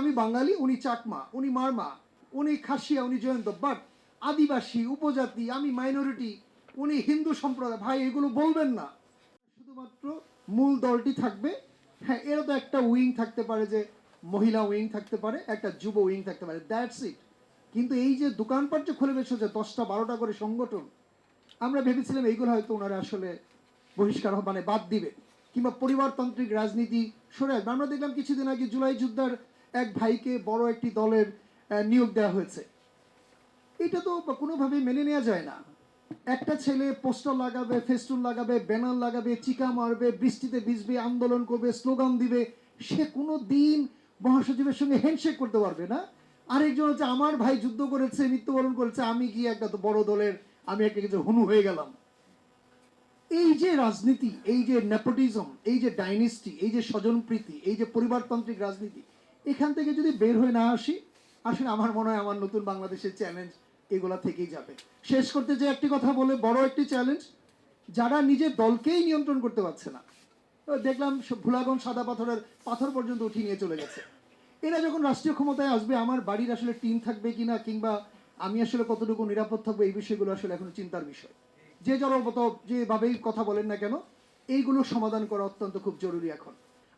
আমি বাঙালি, উনি চাকমা, উনি মারমা, উনি খাসিয়া, উনি জয়ন্ত বাট আদিবাসী, উপজাতি, আমি মাইনরিটি উনি হিন্দু সম্প্রদায়, ভাই, এগুলো বলবেন না। শুধুমাত্র মূল দলটি থাকবে। হ্যাঁ এরও তো একটা উইং থাকতে পারে যে, মহিলা উইং থাকতে পারে, একটা যুব উইং থাকতে পারে দ্যাটস ইট কিন্তু এই যে দোকানপাট যে খুলে বসেছে, দশটা বারোটা করে সংগঠন, আমরা ভেবেছিলাম এইগুলো হয়তো ওনারা আসলে বহিষ্কার মানে বাদ দিবে, কিংবা পরিবারতান্ত্রিক রাজনীতি সরে আসবে। আমরা দেখলাম কিছুদিন আগে জুলাই যুদ্ধার এক ভাইকে বড় একটি দলের নিয়োগ দেওয়া হয়েছে। এটা তো কোনোভাবেই মেনে নেওয়া যায় না। একটা ছেলে পোস্টার লাগাবে, ফেস্টুন লাগাবে, ব্যানার লাগাবে, চিকা মারবে, বৃষ্টিতে ভিজবে, আন্দোলন করবে, স্লোগান দিবে, সে কোনো দিন মহাসচিবের সঙ্গে হ্যান্ডশেক করতে পারবে না। আরেকজন হচ্ছে, আমার ভাই যুদ্ধ করেছে, মৃত্যুবরণ করেছে, আমি গিয়ে একটা বড় দলের, আমি একটা কিছু হনু হয়ে গেলাম। এই যে রাজনীতি, এই যে নেপোটিজম, এই যে ডাইনেস্টি, এই যে স্বজনপ্রীতি, এই যে পরিবারতান্ত্রিক রাজনীতি এখান থেকে যদি বের হয়ে না আসি, আসলে আমার মনে হয় আমার নতুন বাংলাদেশের চ্যালেঞ্জ এগুলা থেকেই যাবে। শেষ করতে যে একটি কথা বলে, বড় একটি চ্যালেঞ্জ যারা নিজের দলকেই নিয়ন্ত্রণ করতে পারছে না। দেখলাম ভুলাগঞ্জ সাদা পাথরের পাথর পর্যন্ত উঠিয়ে নিয়ে চলে গেছে। এরা যখন রাষ্ট্রীয় ক্ষমতায় আসবে, আমার বাড়ির আসলে টিম থাকবে কিনা কিংবা আমি আসলে কতটুকু নিরাপদ থাকব, এই বিষয়গুলো আসলে এখন চিন্তার বিষয়। যে মতো যেভাবেই কথা বলেন না কেন এইগুলো সমাধান করা অত্যন্ত খুব জরুরি এখন।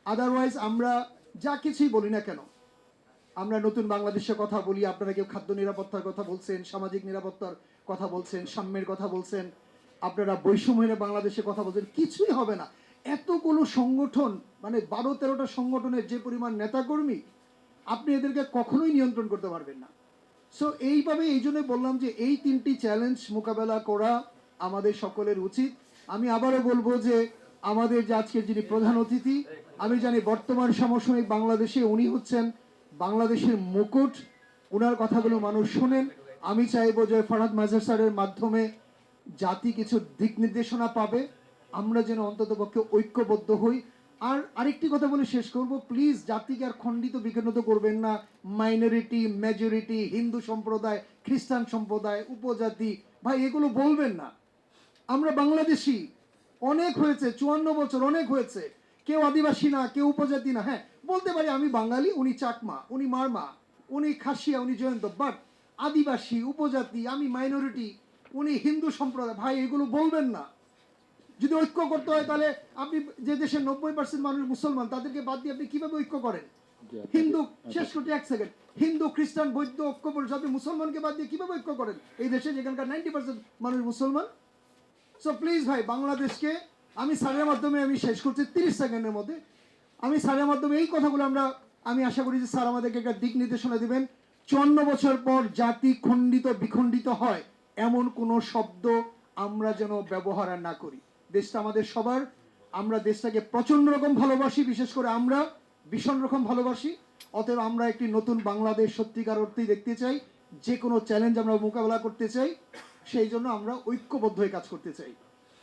আদারওয়াইজ আমরা যা কিছুই বলি না কেন, আমরা নতুন বাংলাদেশের কথা বলি, আপনারা কেউ খাদ্য নিরাপত্তার কথা বলছেন, সামাজিক নিরাপত্তার কথা বলছেন, সাম্যের কথা বলছেন, আপনারা বৈষম্যের বাংলাদেশের কথা বলছেন, কিছুই হবে না। এতগুলো সংগঠন মানে বারো তেরোটা সংগঠনের যে পরিমাণ নেতাকর্মী, আপনি এদেরকে কখনোই নিয়ন্ত্রণ করতে পারবেন না। সো এইভাবে এই জন্য বললাম যে এই তিনটি চ্যালেঞ্জ মোকাবেলা করা আমাদের সকলের উচিত। আমি আবারও বলব যে আমাদের যে আজকের যিনি প্রধান অতিথি আমি জানি বর্তমান সমসাময়িক বাংলাদেশে উনি হচ্ছেন বাংলাদেশের মুকুট। ওনার কথাগুলো মানুষ শোনেন। আমি চাইব যে ফরহাদ মাজার স্যারের মাধ্যমে জাতি কিছু দিক নির্দেশনা পাবে। আমরা যেন অন্তত পক্ষে ঐক্যবদ্ধ হই। আর আরেকটি কথা বলে শেষ করব। প্লিজ, জাতিকে আর খণ্ডিত বিখণ্ডিত করবেন না। মাইনরিটি, মেজরিটি, হিন্দু সম্প্রদায়, খ্রিস্টান সম্প্রদায়, উপজাতি, ভাই, এগুলো বলবেন না। আমরা বাংলাদেশি। অনেক হয়েছে, চুয়ান্ন বছর অনেক হয়েছে। কেউ আদিবাসী না কেউ উপজাতি না হ্যাঁ বলতে পারি আমি বাঙালি উনি চাকমা উনি মারমা উনি খাসিয়া উনি জয়ন্ত বাট আদিবাসী উপজাতি আমি মাইনরিটি উনি হিন্দু সম্প্রদায় ভাই এগুলো বলবেন না। যদি ঐক্য করতে হয় তাহলে আপনি যে দেশের নব্বই পার্সেন্ট মানুষ মুসলমান তাদেরকে বাদ দিয়ে আপনি কীভাবে ঐক্য করেন? হিন্দু শেষ করতে এক সেকেন্ড হিন্দু খ্রিস্টান বৌদ্ধ ঐক্য পরিষদ আপনি মুসলমানকে বাদ দিয়ে কীভাবে ঐক্য করেন? এই দেশে যেখানকার নাইনটি পার্সেন্ট মানুষ মুসলমান? সো প্লিজ ভাই বাংলাদেশকে আমি স্যারের মাধ্যমে আমি শেষ করছি তিরিশ সেকেন্ডের মধ্যে। আমি স্যারের মাধ্যমে এই কথাগুলো আমরা, আমি আশা করি যে স্যার আমাদেরকে একটা দিক নির্দেশনা দিবেন। চুয়ান্ন বছর পর জাতি খণ্ডিত, বিখণ্ডিত হয়, এমন কোনো শব্দ আমরা যেন ব্যবহার আর না করি। দেশটা আমাদের সবার, আমরা দেশটাকে প্রচণ্ড রকম ভালোবাসি, বিশেষ করে আমরা ভীষণ রকম ভালোবাসি। অতএব আমরা একটি নতুন বাংলাদেশ সত্যিকার অর্থেই দেখতে চাই, যে কোনো চ্যালেঞ্জ আমরা মোকাবেলা করতে চাই, সেই জন্য আমরা ঐক্যবদ্ধ হয়ে কাজ করতে চাই।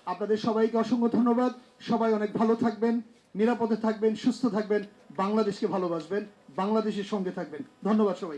আপনাদের সবাইকে অসংখ্য ধন্যবাদ। সবাই অনেক ভালো থাকবেন, নিরাপদে থাকবেন, সুস্থ থাকবেন, বাংলাদেশকে ভালোবাসবেন, বাংলাদেশের সঙ্গে থাকবেন। ধন্যবাদ সবাই